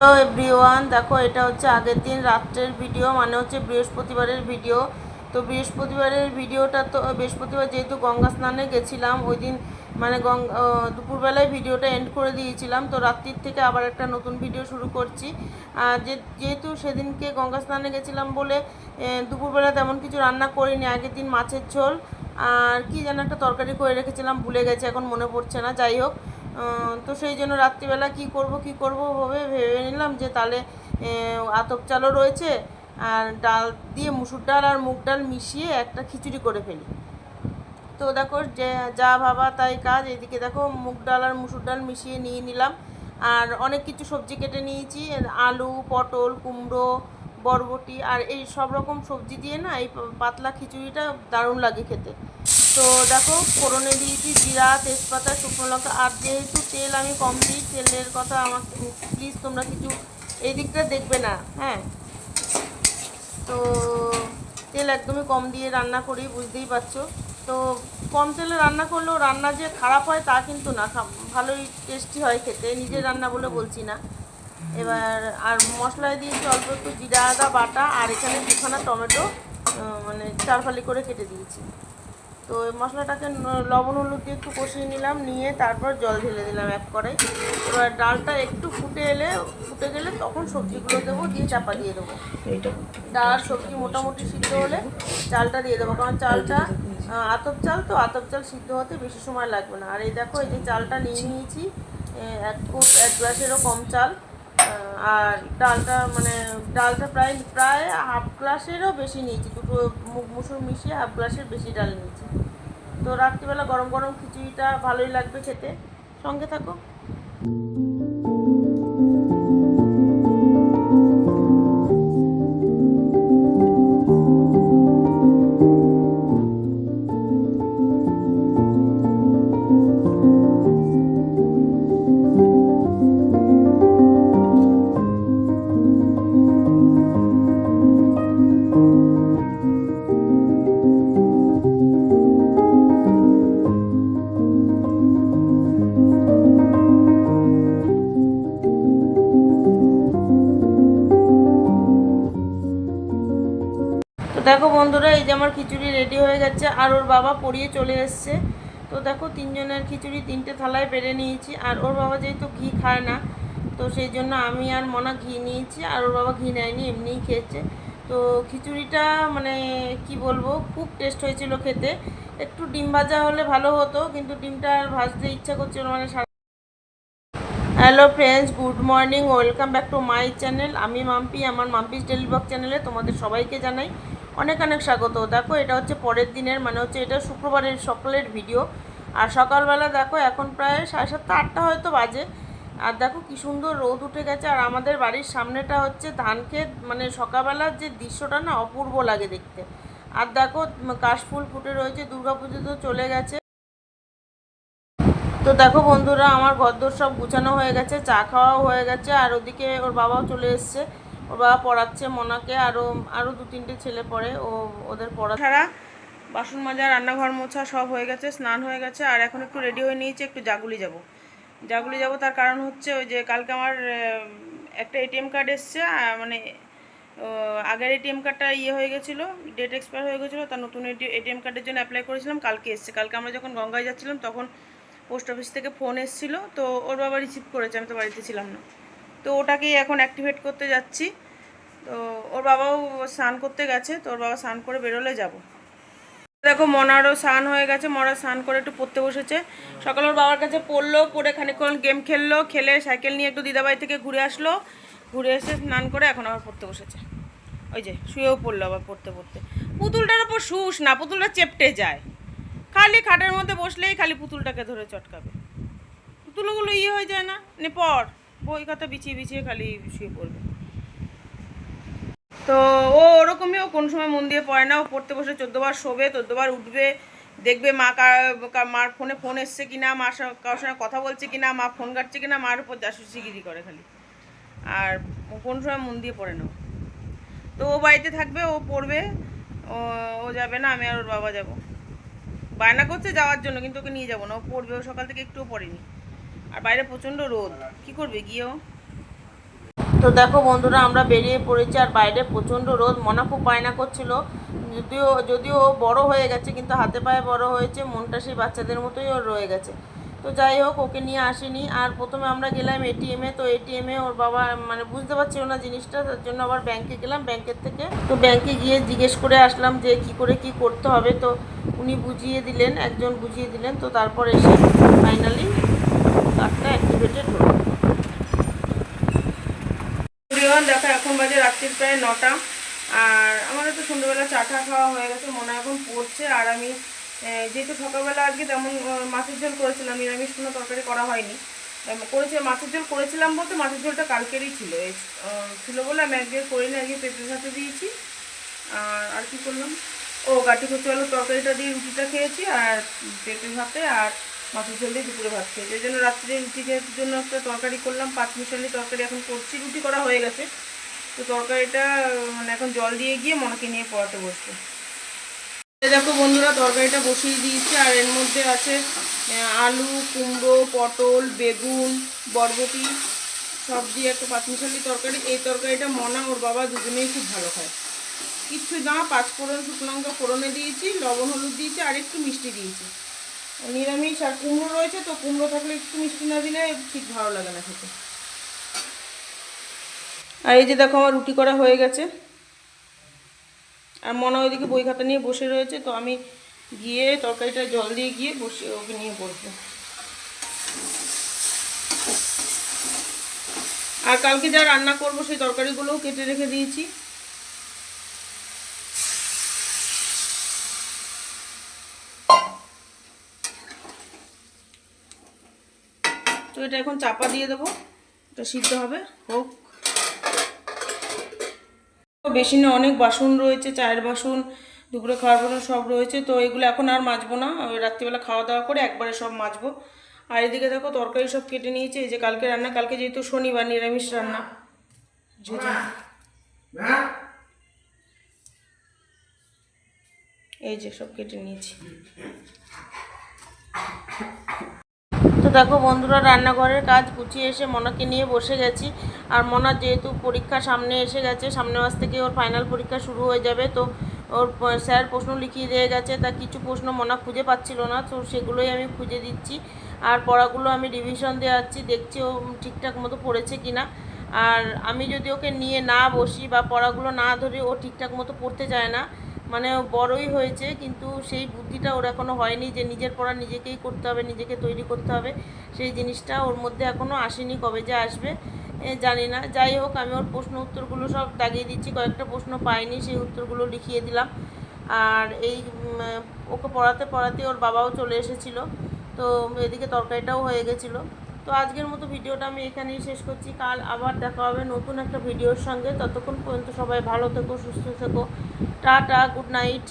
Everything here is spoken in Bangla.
হ্যালো এভরিওয়ান দেখো এটা হচ্ছে আগের দিন রাত্রের ভিডিও মানে হচ্ছে বৃহস্পতিবারের ভিডিও তো বৃহস্পতিবারের ভিডিওটা তো, বৃহস্পতিবার যেহেতু গঙ্গা স্নানে গেছিলাম, ওই দিন মানে গঙ্গা দুপুরবেলায় ভিডিওটা এন্ড করে দিয়েছিলাম। তো রাত্রির থেকে আবার একটা নতুন ভিডিও শুরু করছি। আর যে, যেহেতু সেদিনকে গঙ্গা স্নানে গেছিলাম বলে দুপুরবেলা তেমন কিছু রান্না করিনি, আগের দিন মাছের ঝোল। আর কি যেন একটা তরকারি করে রেখেছিলাম, ভুলে গেছে, এখন মনে পড়ছে না। যাই হোক তো সেই জন্য রাত্রিবেলা কি করব কি করব ভাবে ভেবে নিলাম যে তাহলে আতপ চালও রয়েছে আর ডাল দিয়ে মুসুর ডাল আর মুগ ডাল মিশিয়ে একটা খিচুড়ি করে ফেলি। তো দেখো যে, যা ভাবা তাই কাজ এদিকে দেখো মুগ ডাল আর মুসুর ডাল মিশিয়ে নিয়ে নিলাম। আর অনেক কিছু সবজি কেটে নিয়েছি, আলু, পটল, কুমড়ো, বরবটি, আর এই সব রকম সবজি দিয়ে না এই পাতলা খিচুড়িটা দারুণ লাগে খেতে। তো দেখো, ফোড়নে দিয়েছি জিরা, তেজপাতা, শুকনো লঙ্কা, আর যেহেতু তেল আমি কম দিই, তেলের কথা আমাকে প্লিজ তোমরা কিছু এই দিকটা দেখবে না হ্যাঁ? তো তেল একদমই কম দিয়ে রান্না করি, বুঝতেই পারছ? তো কম তেলে রান্না করলেও রান্না যে খারাপ হয় তা কিন্তু না ভালোই টেস্টি হয় খেতে, নিজের রান্না বলে বলছি না। এবার আর মশলায় দিয়েছি অল্প একটু জিরা, আদা, বাটা, আর এখানে দুখানা টমেটো মানে চারফালি করে কেটে দিয়েছি। তো এই মশলাটাকে লবণ হলুদ দিয়ে একটু কষিয়ে নিলাম নিয়ে তারপর জল ঢেলে দিলাম এক কড়াই। এবার ডালটা একটু ফুটে এলে ফুটে গেলে তখন সবজিগুলো দেবো দিয়ে চাপা দিয়ে দেবো। ডাল আর সবজি মোটামুটি সিদ্ধ হলে চালটা দিয়ে দেবো কারণ চালটা আতপ চাল তো আতপ চাল সিদ্ধ হতে বেশি সময় লাগবে না। আর এই দেখো এই যে চালটা নিয়ে নিয়েছি এক কুপ এক গ্লাসেরও কম চাল। আর ডালটা মানে ডালটা প্রায় প্রায় হাফ গ্লাসেরও বেশি নিয়েছি। দুটো মুগ মুসুর মিশিয়ে হাফ গ্লাসের বেশি ডাল নিয়েছি। তো রাত্রিবেলা গরম গরম খিচুড়িটা ভালোই লাগবে খেতে। সঙ্গে থাকো। বন্ধুরা, এই যে আমার খিচুড়ি রেডি হয়ে গেছে, আর ওর বাবা পড়িয়ে চলে এসছে। তো দেখো, তিনজনের খিচুড়ি তিনটে থালায় বেড়ে নিয়েছি, আর ওর বাবা যেহেতু ঘি খায় না, তো সেই জন্য আমি আর মনা ঘি নিয়েছি, আর ওর বাবা ঘি নেয়নি, এমনিই খেয়েছে। তো খিচুড়িটা মানে কি বলব, খুব টেস্ট হয়েছিল খেতে। একটু ডিম ভাজা হলে ভালো হতো, কিন্তু ডিমটা আর ভাজতে ইচ্ছা করছিল মানে hello friends good morning welcome back to my channel আমি মাম্পি, আমার মাম্পিস ডেলি চ্যানেলে তোমাদের সবাইকে জানাই অনেক অনেক স্বাগত। দেখো, এটা হচ্ছে পরের দিনের মানে হচ্ছে এটা শুক্রবারের সকালের ভিডিও আর সকালবেলা দেখো, এখন প্রায় সাড়ে সাতটা, আটটা হয়তো বাজে। আর দেখো কি সুন্দর রোদ উঠে গেছে, আর আমাদের বাড়ির সামনেটা হচ্ছে ধান ক্ষেত মানে সকালবেলার যে দৃশ্যটা না অপূর্ব লাগে দেখতে। আর দেখো কাশফুল ফুটে রয়েছে দুর্গাপুজো তো চলে গেছে। তো দেখো বন্ধুরা, আমার ঘরদোর সব গুছানো হয়ে গেছে, চা খাওয়াও হয়ে গেছে, আর ওদিকে ওর বাবাও চলে এসছে। ওর বাবা পড়াচ্ছে মনাকে আরও আরও দু তিনটে ছেলে পড়ে, ও ওদের পড়া ছাড়া বাসন মাজা, রান্নাঘর মোছা সব হয়ে গেছে, স্নান হয়ে গেছে, আর এখন একটু রেডি হয়ে নিয়েছি, একটু জাগুলি যাব। জাগুলি যাব তার কারণ হচ্ছে ওই যে কালকে আমার একটা এটিএম কার্ড এসছে মানে আগের এটিএম কার্ডটা ইয়ে হয়ে গেছিল, ডেট এক্সপায়ার হয়ে গেছিল তার নতুন এটিএম কার্ডের জন্য অ্যাপ্লাই করেছিলাম, কালকে এসছে। কালকে আমরা যখন গঙ্গায় যাচ্ছিলাম, তখন পোস্ট অফিস থেকে ফোন এসেছিল, তো ওর বাবা রিসিভ করেছে, আমি তো বাড়িতে ছিলাম না। তো ওটাকেই এখন অ্যাক্টিভেট করতে যাচ্ছি। তো ওর বাবাও স্নান করতে গেছে, তো ওর বাবা স্নান করে বেরোলে যাব। দেখো, মনারও স্নান হয়ে গেছে, মরা স্নান করে একটু পড়তে বসেছে। সকালে ওর বাবার কাছে পড়ল, পড়ে খানিকক্ষণ গেম খেললো, খেলে সাইকেল নিয়ে একটু দিদাবাড়ি থেকে ঘুরে আসলো। ঘুরে এসে স্নান করে এখন আবার পড়তে বসেছে। ওই যে, শুয়েও পড়ল আবার পড়তে পড়তে। পুতুলটার ওপর শুস না, পুতুলটা চেপটে যায়। খালি খাটের মধ্যে বসলেই খালি পুতুলটাকে ধরে চটকাবে। পুতুলগুলো ইয়ে হয়ে যায় না। নে পর বই খাতা বিছিয়ে বিছিয়ে খালি শুয়ে পড়বে। তো ও ওরকমই, ও কোনো সময় মন দিয়ে পড়ে না। ও পড়তে বসে চোদ্দবার শোবে, চোদ্দবার উঠবে, দেখবে মা কার- মার ফোনে, ফোন এসছে কিনা মার কারোর সঙ্গে কথা বলছে কিনা, মা ফোন কাটছে কিনা, মার উপর জাসুসিগিরি করে খালি। আর কোনো সময় মন দিয়ে পড়ে না। তো ও বাড়িতে থাকবে, ও পড়বে ও যাবে না, আমি আর ওর বাবা যাব। বায়না করছে যাওয়ার জন্য, কিন্তু ওকে নিয়ে যাব না। ও পড়বে, ও সকাল থেকে একটুও পড়েনি। আর বাইরে প্রচণ্ড রোদ। কি করবে গিয়ে ও? তো দেখো বন্ধুরা, আমরা বেরিয়ে পড়েছি আর বাইরে প্রচণ্ড রোদ। মনা খুব বায়না করছিল। যদিও যদিও ও বড় হয়ে গেছে, কিন্তু হাতে পায়ে বড় হয়েছে। মনটা সেই বাচ্চাদের মতোই ওর রয়ে গেছে। তো যাই হোক, ওকে নিয়ে আসেনি। আর প্রথমে আমরা গেলাম এটিএমে তো এটিএমে ওর বাবা মানে বুঝতে পারছিল না জিনিসটা, তার জন্য আবার ব্যাংকে গেলাম। ব্যাংকের থেকে তো ব্যাংকে গিয়ে জিজ্ঞেস করে আসলাম যে কি করে কি করতে হবে। তো বুঝিয়ে দিলেন, একজন বুঝিয়ে দিলেন, তো তারপর এসে ফাইনালি কার্ডটা অ্যাক্টিভেটেড হলো। দেখো, এখন বাজে রাত্রির প্রায় নটা। আর আমাদের তো সন্ধ্যেবেলা চা টা খাওয়া হয়ে গেছে, মনে এখন পড়ছে। আর আমি যেহেতু সকালবেলা আজকে তেমন মাছের ঝোল করেছিলাম, নিরামিষ কোনো তরকারি করা হয়নি। করেছি, মাছের ঝোল করেছিলাম বলতে মাছের ঝোলটা কালকেরই ছিল। ছিল বলে আমি একদিন করিনি, আজকে পেঁপে ভাতে দিয়েছি। আর আর কি করলাম? ও গাটি কচু আলুর তরকারিটা দিয়ে রুটিটা খেয়েছি আর পেঁপে ভাতে আর মাছের ঝোল দিয়ে দুপুরে ভাত খেয়েছি। এই জন্য রাত্রে রুটির জন্য একটা তরকারি করলাম, পাঁচ মিশালি তরকারি এখন করছি, রুটি করা হয়ে গেছে। তো তরকারিটা মানে এখন জল দিয়ে গিয়ে মনাকে নিয়ে পড়াতে বসবো। দেখো বন্ধুরা, তরকারিটা বসিয়ে দিয়েছি আর এর মধ্যে আছে আলু, কুমড়ো, পটল, বেগুন, বরবটি, সব দিয়ে একটা পাঁচমিশালি তরকারি। এই তরকারিটা মনা ওর বাবা দুজনেই খুব ভালো খায়। কিচ্ছু না, পাঁচ ফোড়ন শুকনো লঙ্কা ফোড়নে দিয়েছি, লবণ হলুদ দিয়েছি, আর একটু মিষ্টি দিয়েছি। নিরামিষ আর কুমড়ো রয়েছে, তো কুমড়ো থাকলে একটু মিষ্টি না দিলে ঠিক ভালো লাগে না খেতে। আর এই যে দেখো আমার রুটি করা হয়ে গেছে। আর মনে ওইদিকে বই খাতা নিয়ে বসে রয়েছে, তো আমি গিয়ে তরকারিটা জল দিয়ে গিয়ে বসে ওকে নিয়ে বসবো। আর কালকে যা রান্না করব সেই তরকারিগুলোও কেটে রেখে দিয়েছি। এটা এখন চাপা দিয়ে দেবো। এটা সিদ্ধ হবে। হোক। বেসিনে অনেক বাসন রয়েছে চায়ের বাসন দুপুরে খাওয়ার বাসন সব রয়েছে। তো এগুলো এখন আর মাজবো না। রাত্রিবেলা খাওয়া দাওয়া করে একবারে সব মাজবো। আর এদিকে দেখো তরকারি সব কেটে নিয়েছে। এই যে কালকে রান্না কালকে যেহেতু শনিবার নিরামিষ রান্না। এই যে সব কেটে নিয়েছি। দেখো বন্ধুরা, রান্নাঘরের কাজ গুছিয়ে এসে মনাকে নিয়ে বসে গেছি। আর মনা যেহেতু পরীক্ষা সামনে এসে গেছে, সামনের মাস থেকে ওর ফাইনাল পরীক্ষা শুরু হয়ে যাবে। তো ওর স্যার প্রশ্ন লিখিয়ে দিয়ে গেছে, তা কিছু প্রশ্ন মনা খুঁজে পাচ্ছিল না, তো সেগুলোই আমি খুঁজে দিচ্ছি। আর পড়াগুলো আমি রিভিশন দেওয়াচ্ছি দেখছি ও ঠিকঠাক মতো পড়েছে কি না আর আমি যদি ওকে নিয়ে না বসি বা পড়াগুলো না ধরে, ও ঠিকঠাক মতো পড়তে চায় না। মানে বড়ই হয়েছে, কিন্তু সেই বুদ্ধিটা ওর এখনও হয়নি যে নিজের পড়া নিজেকেই করতে হবে, নিজেকে তৈরি করতে হবে। সেই জিনিসটা ওর মধ্যে এখনও আসেনি কবে যে আসবে জানি না। যাই হোক, আমি ওর প্রশ্ন উত্তরগুলো সব দাগিয়ে দিচ্ছি, কয়েকটা প্রশ্ন পাইনি, সেই উত্তরগুলো লিখিয়ে দিলাম। আর এই ওকে পড়াতে পড়াতে ওর বাবাও চলে এসেছিল, তো এদিকে তরকারিটাও হয়ে গেছিল। তো আজকের মতো ভিডিওটা আমি এখানেই শেষ করছি। কাল আবার দেখা হবে নতুন একটা ভিডিওর সঙ্গে। ততক্ষণ পর্যন্ত সবাই ভালো থেকো, সুস্থ থেকো। Tata, good night.